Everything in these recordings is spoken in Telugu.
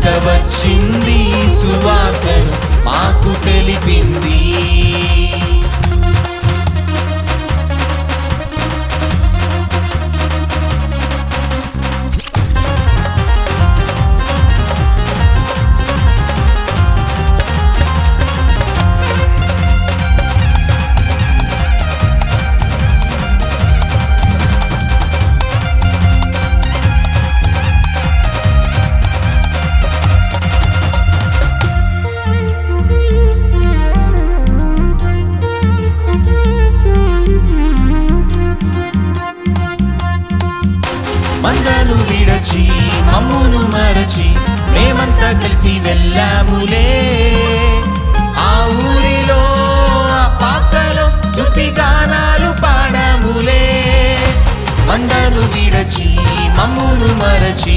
దూత వచ్చింది సువార్తను మాకు తెలిపింది. మందను విడచి మమ్మును మరచి మేమంతా కలిసి వెళ్ళాములే. ఆ ఊరిలో ఆ పాకలో స్థుతి గానాలు పాడాములే. మందను విడచి మమ్మును మరచి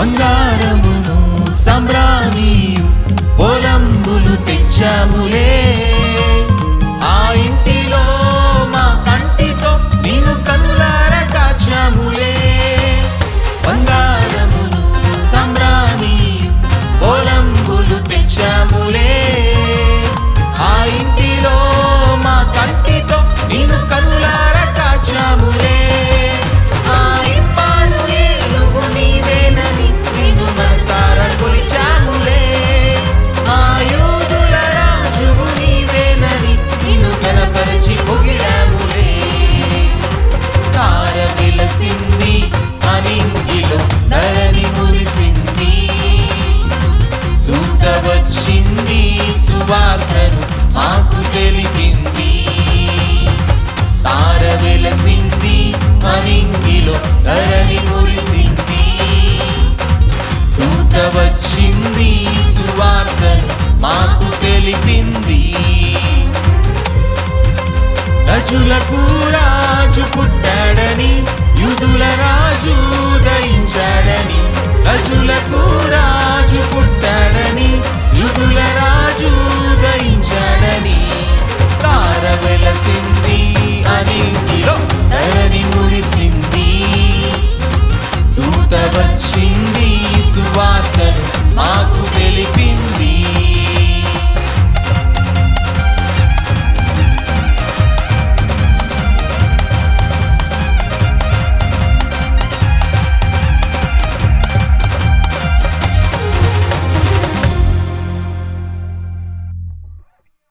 万家。ధరణి మురిసింది. మాకు తెలిపింది. రజులకు రాజు పుట్టాడని యుదుల రాజు దయించాడని రజులకు రాజు పుట్టాడని యుదుల రాజు